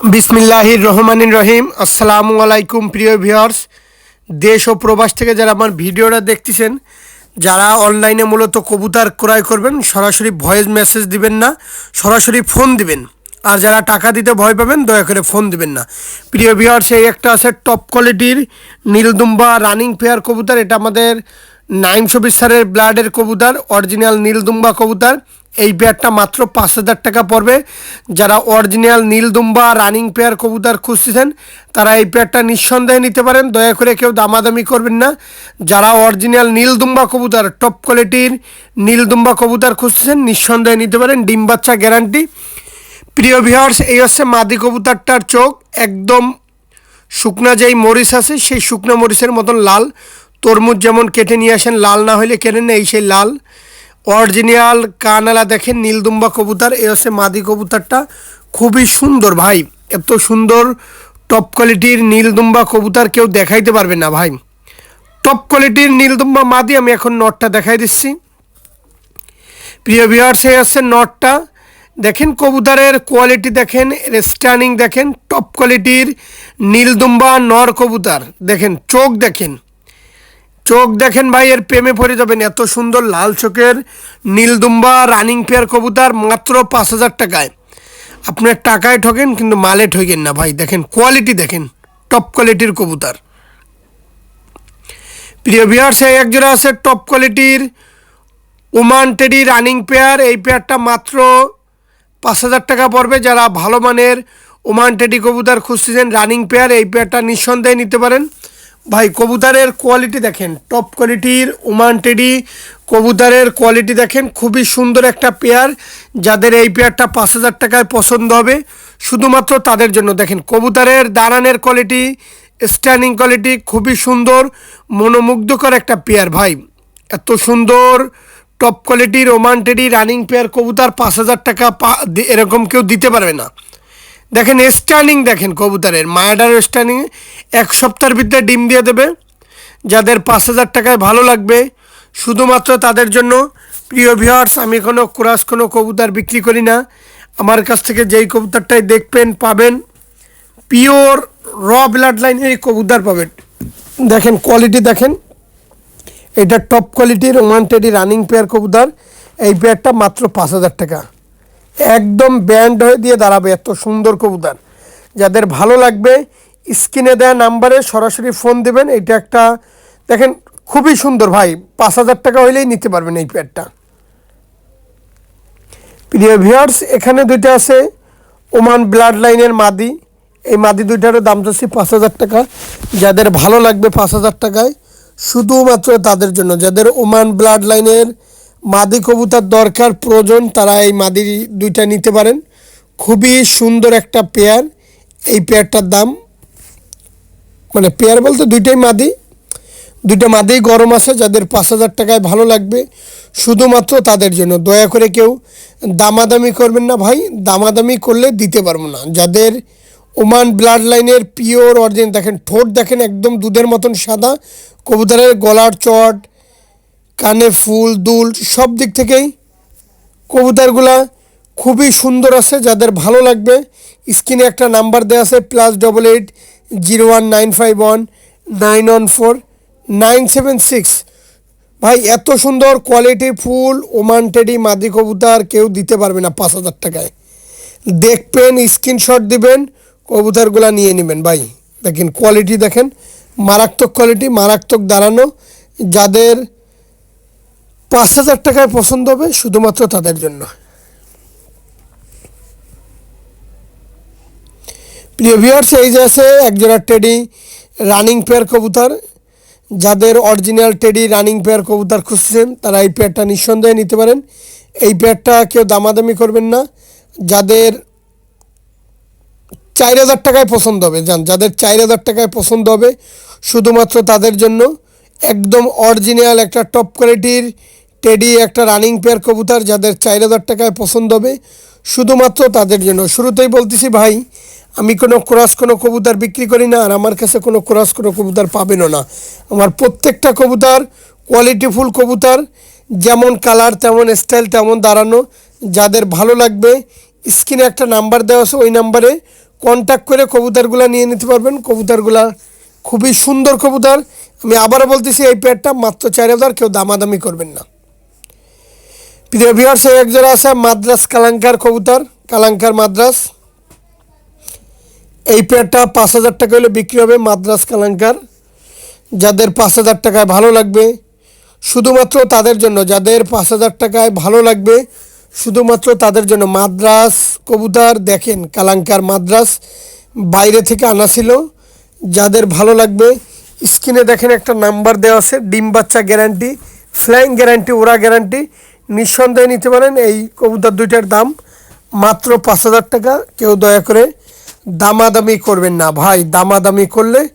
বিসমিল্লাহির রহমানির রহিম। আসসালামু আলাইকুম, প্রিয় ভিউয়ার্স। দেশ ও প্রবাস থেকে যারা আমার ভিডিওটা দেখতেছেন, যারা অনলাইনে মূলত কবুতর ক্রয় করবেন, সরাসরি ভয়েস মেসেজ দিবেন না, সরাসরি ফোন দিবেন। আর যারা টাকা দিতে ভয় পাবেন, দয়া করে ফোন দিবেন না। প্রিয় ভিউয়ার্স, এই একটা আছে টপ কোয়ালিটির নীলদুম্বা রানিং পেয়ার কবুতর। এটা আমাদের নাইম শবির স্যারের ব্লাডের কবুতর অরিজিনাল নীলদুম্বা কবুতর। এই পেয়ারটা মাত্র পাঁচ হাজার টাকা পড়বে। যারা অরিজিনাল নীলদুম্বা রানিং পেয়ার কবুতর খুঁজতেছেন, তারা এই পেয়ারটা নিঃসন্দেহে নিতে পারেন। দয়া করে কেউ দামাদামি করবেন না। যারা অরিজিনাল নীলদুম্বা কবুতর টপ কোয়ালিটির নীলদুম্বা কবুতর খুঁজতেছেন, নিঃসন্দেহে নিতে পারেন। ডিম বাচ্চা গ্যারান্টি প্রিয় ভিহার্স এই হচ্ছে মাদি কবুতরটার চোখ। একদম শুকনা যেই মরিচ আছে, সেই শুকনো মরিচের মতন লাল। তরমুজ যেমন কেটে নিয়ে আসেন, লাল না হলে কেটে নেই সেই লাল। অরিজিনাল কানালা দেখেন, নীলদুম্বা কবুতর, এ হচ্ছে মাদি কবুতরটা। খুবই সুন্দর ভাই, এত সুন্দর টপ কোয়ালিটির নীলদুম্বা কবুতর কেউ দেখাইতে পারবে না ভাই। টপ কোয়ালিটির নীলদুম্বা মাদি, আমি এখন নটটা দেখাই দিচ্ছি। প্রিয় ভিউয়ার্স এই হচ্ছে নটটা। দেখেন, কবুতরের কোয়ালিটি দেখেন স্ট্যান্ডিং দেখেন টপ কোয়ালিটির নীলদুম্বা নর কবুতর। দেখেন, চোখ দেখেন। চোখ দেখেন ভাই, এর প্রেমে পড়ে যাবেন। এত সুন্দর লাল চোখের নীলদুম্বা রানিং পেয়ার কবুতর মাত্র পাঁচ হাজার টাকায়। আপনার টাকায় ঠকেন, কিন্তু মালে ঠকেন না ভাই। দেখেন কোয়ালিটি দেখেন টপ কোয়ালিটির কবুতর। প্রিয় ভিউয়ার্স এই একজোড়া আছে টপ কোয়ালিটির ওমান টেডি রানিং পেয়ার এই পেয়ারটা মাত্র পাঁচ হাজার টাকা পড়বে। যারা ভালো মানের ওমান টেডি কবুতর খুঁজতেছেন রানিং পেয়ার এই পেয়ারটা নিঃসন্দেহে নিতে পারেন। ভাই, কবুতরের কোয়ালিটি দেখেন টপ কোয়ালিটির ওমান টেডি কবুতরের কোয়ালিটি দেখেন, খুবই সুন্দর একটা পেয়ার যাদের এই পেয়ারটা পাঁচ হাজার টাকায় পছন্দ হবে। শুধুমাত্র তাদের জন্য দেখেন, কবুতরের দাঁড়ানের কোয়ালিটি স্ট্যান্ডিং কোয়ালিটি খুবই সুন্দর, মনোমুগ্ধকর একটা পেয়ার ভাই। এত সুন্দর টপ কোয়ালিটির ওমান টেডি রানিং পেয়ার কবুতর পাঁচ হাজার টাকা এরকম কেউ দিতে পারবে না। দেখেন স্ট্যান্ডিং দেখেন কবুতরের। মায়াডার স্ট্যান্ডিং এক সপ্তাহের ভিতরে ডিম দিয়ে দেবে। যাদের পাঁচ হাজার টাকায় ভালো লাগবে, শুধুমাত্র তাদের জন্য। প্রিয় ভিউয়ার্স আমি কোনো ক্রাস কোনো কবুতর বিক্রি করি না। আমার কাছ থেকে যেই কবুতরটাই দেখবেন, পাবেন। পিওর র ব্লাড লাইনের কবুতর পাবেন। দেখেন কোয়ালিটি দেখেন। এটা টপ কোয়ালিটির ওমান টেডি রানিং পেয়ার কবুতর। এই পেয়ারটা মাত্র পাঁচ হাজার টাকা। একদম ব্যান্ড হয়ে দিয়ে দাঁড়াবে এত সুন্দর কবুতর। যাদের ভালো লাগবে, স্ক্রিনে দেওয়া নাম্বারে সরাসরি ফোন দেবেন। এটা একটা, দেখেন, খুবই সুন্দর ভাই। পাঁচ হাজার টাকা হইলেই নিতে পারবেন এই প্যাডটা প্রিয় ভিউয়ার্স এখানে দুইটা আছে। ওমান ব্লাড লাইনের মাদি। এই মাদি দুইটারও দাম চাচ্ছি পাঁচ হাজার টাকা। যাদের ভালো লাগবে পাঁচ হাজার টাকায়, শুধুমাত্র তাদের জন্য। যাদের ওমান ব্লাড লাইনের মাদি কবুতার দরকার, প্রয়োজন, তারা এই মাদি দুইটা নিতে পারেন। খুবই সুন্দর একটা পেয়ার, এই পেয়ারটার দাম মানে পেয়ার বলতে দুইটাই মাদি। দুইটা মাদেই গরম আছে, যাদের পাঁচ হাজার টাকায় ভালো লাগবে, শুধুমাত্র তাদের জন্য। দয়া করে কেউ দামাদামি করবেন না ভাই, দামাদামি করলে দিতে পারব না। যাদের ওমান ব্লাড লাইনের পিওর অরিজিন, দেখেন ঠোঁট দেখেন একদম দুধের মতন সাদা, কবুতরের গলার চট কানে ফুল, দুল, সব দিক থেকেই কবুতরগুলা খুবই সুন্দর আছে, যাদের ভালো লাগবে। স্ক্রিনে একটা নাম্বার দেওয়া আছে plus double eight zero one nine five one nine one four nine seven six ভাই, এত সুন্দর কোয়ালিটি ফুল, ওমান টেডি, মাদি কবুতর কেউ দিতে পারবে না পাঁচ হাজার টাকায়। দেখবেন স্ক্রিনশট দিবেন, কবুতরগুলা নিয়ে নেবেন। ভাই, দেখেন কোয়ালিটি দেখেন, মারাত্মক কোয়ালিটি মারাত্মক দাঁড়ানো। যাদের পাঁচ হাজার টাকায় পছন্দ হবে শুধুমাত্র তাদের জন্য। প্রিয় ভিউয়ার্স এই যে আছে একজোড়া টেডি রানিং পেয়ার কবুতর। যাদের অরিজিনাল টেডি রানিং পেয়ার কবুতর খুঁজছেন তারা এই পেয়ারটা নিঃসন্দেহে নিতে পারেন। এই পেয়ারটা কেউ দামাদামি করবেন না। যাদের চার হাজার টাকায় পছন্দ হবে যান যাদের চার হাজার টাকায় পছন্দ হবে, শুধুমাত্র তাদের জন্য। একদম অরিজিনাল একটা টপ কোয়ালিটির টেডি একটা রানিং পেয়ার কবুতর যাদের চার হাজার টাকায় পছন্দ হবে, শুধুমাত্র তাদের জন্য। শুরুতেই বলতেছি, ভাই, আমি কোনো ক্রস কোনো কবুতর বিক্রি করি না আর আমার কাছে কোনো ক্রস কোনো কবুতর পাবেনও না। আমার প্রত্যেকটা কবুতর কোয়ালিটিফুল কবুতর, যেমন কালার তেমন স্টাইল তেমন দাঁড়ানো। যাদের ভালো লাগবে, স্ক্রিনে একটা নাম্বার দেওয়া আছে, ওই নাম্বারে কন্ট্যাক্ট করে কবুতরগুলো নিয়ে নিতে পারবেন। কবুতরগুলা খুবই সুন্দর কবুতর। আমি আবারও বলতেছি, এই পেয়ারটা মাত্র চার হাজার, কেউ দামাদামি করবেন না। প্রিয় ভিউয়ার্স এই এক জোড়া আছে মাদ্রাস কালাঙ্কার কবুতর, কালাঙ্কার মাদ্রাস। এই পেয়ারটা পাঁচ হাজার টাকা হলে বিক্রি হবে মাদ্রাস কালাঙ্কার। যাদের পাঁচ হাজার টাকায় ভালো লাগবে, শুধুমাত্র তাদের জন্য, যাদের পাঁচ হাজার টাকায় ভালো লাগবে, শুধুমাত্র তাদের জন্য। মাদ্রাস কবুতর দেখেন, কালাঙ্কার মাদ্রাস, বাইরে থেকে আনা ছিল। যাদের ভালো লাগবে, স্ক্রিনে দেখেন একটা নাম্বার দেওয়া আছে, ডিম বাচ্চা গ্যারান্টি ফ্লাইং গ্যারান্টি ওরা গ্যারান্টি নিঃসন্দেহে নিতে পারেন। এই কবুতর দুইটার দাম মাত্র পাঁচ হাজার টাকা। কেউ দয়া করে দামাদামি করবেন না ভাই। দামাদামি করলে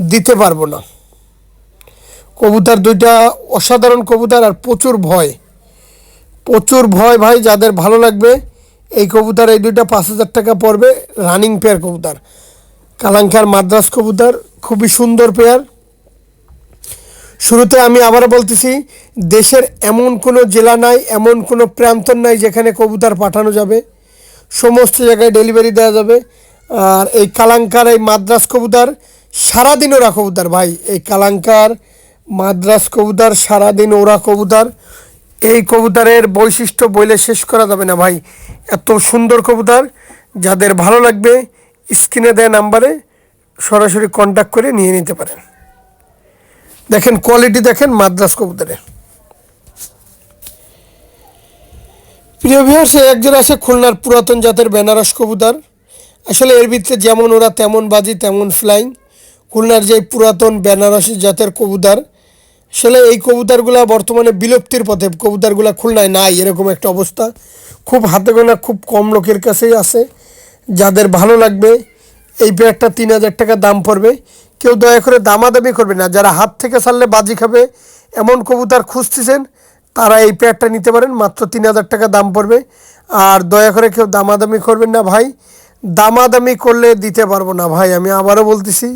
দিতে পারব না। কবুতর দুইটা অসাধারণ কবুতর আর প্রচুর ভয়। প্রচুর ভয় ভাই, যাদের ভালো লাগবে, এই কবুতর, এই দুইটা পাঁচ হাজার টাকা পড়বে। রানিং পেয়ার কবুতর। কালাঙ্কার মাদ্রাস কবুতর, খুবই সুন্দর পেয়ার। শুরুতে আমি আবারও বলতেছি, দেশের এমন কোনো জেলা নাই, এমন কোনো প্রান্তর নাই যেখানে কবুতর পাঠানো যাবে। সমস্ত জায়গায় ডেলিভারি দেওয়া যাবে। আর এই কালাঙ্কার, এই মাদ্রাস কবুতর, সারাদিন ওরা কবুতর ভাই। এই কালাঙ্কার মাদ্রাস কবুতর, সারাদিন ওরা কবুতর। এই কবুতরের বৈশিষ্ট্য বইলে শেষ করা যাবে না ভাই। এত সুন্দর কবুতর, যাদের ভালো লাগবে, স্ক্রিনে দেয়া নাম্বারে সরাসরি কন্ট্যাক্ট করে নিয়ে নিতে পারেন। দেখেন কোয়ালিটি দেখেন, মাদ্রাস কবুতরের প্রিয় ভিউয়ার্স একজন আছে খুলনার পুরাতন জাতের বেনারস কবুতর। আসলে এর ভিতরে যেমন ওরা তেমন বাজি, তেমন ফ্লাইং খুলনার যে পুরাতন বেনারস জাতের কবুতর, আসলে এই কবুতরগুলো বর্তমানে বিলুপ্তির পথে, কবুতরগুলো খুলনায় নাই, এরকম একটা অবস্থা। খুব হাতে গোনা, খুব কম লোকের কাছেই আছে। যাদের ভালো লাগবে, এই পেয়ারটা তিন হাজার টাকা দাম পড়বে। কেউ দয়া করে দামাদামি করবে না। যারা হাত থেকে ছাড়লে বাজি খাবে, এমন কবুতর খুঁজতেছেন, তারা এই পেয়ারটা নিতে পারেন, মাত্র তিন হাজার টাকা দাম পড়বে। আর দয়া করে কেউ দামাদামি করবেন না ভাই। দামাদামি করলে দিতে পারব না ভাই, আমি আবারও বলতেছি,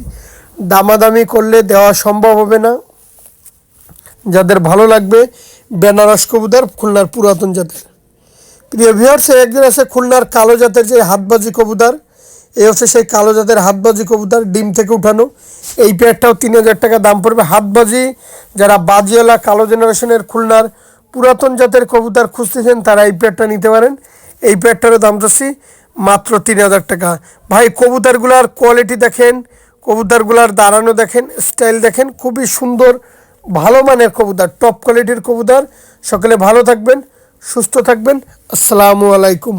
দামাদামি করলে দেওয়া সম্ভব হবে না। যাদের ভালো লাগবে, বেনারস কবুতর, খুলনার পুরাতন জাতের। প্রিয় ভিউয়ার্স একজন আছে খুলনার কালো জাতের যে হাতবাজি কবুতর এই হচ্ছে সেই কালো জাতের হাতবাজি কবুতর, ডিম থেকে উঠানো। এই পেয়ারটাও তিন হাজার টাকা দাম পড়বে। হাতবাজি, যারা বাজিওয়ালা কালো জেনারেশনের খুলনার পুরাতন জাতের কবুতর খুঁজতেছেন, তারা এই পেয়ারটা নিতে পারেন। এই পেয়ারটারও দাম চাচ্ছি মাত্র তিন হাজার টাকা। ভাই, কবুতরগুলার কোয়ালিটি দেখেন, কবুতরগুলার দাঁড়ানো দেখেন স্টাইল দেখেন, খুবই সুন্দর, ভালো মানের কবুতর টপ কোয়ালিটির কবুতর। সকলে ভালো থাকবেন, সুস্থ থাকবেন। আসসালামু আলাইকুম।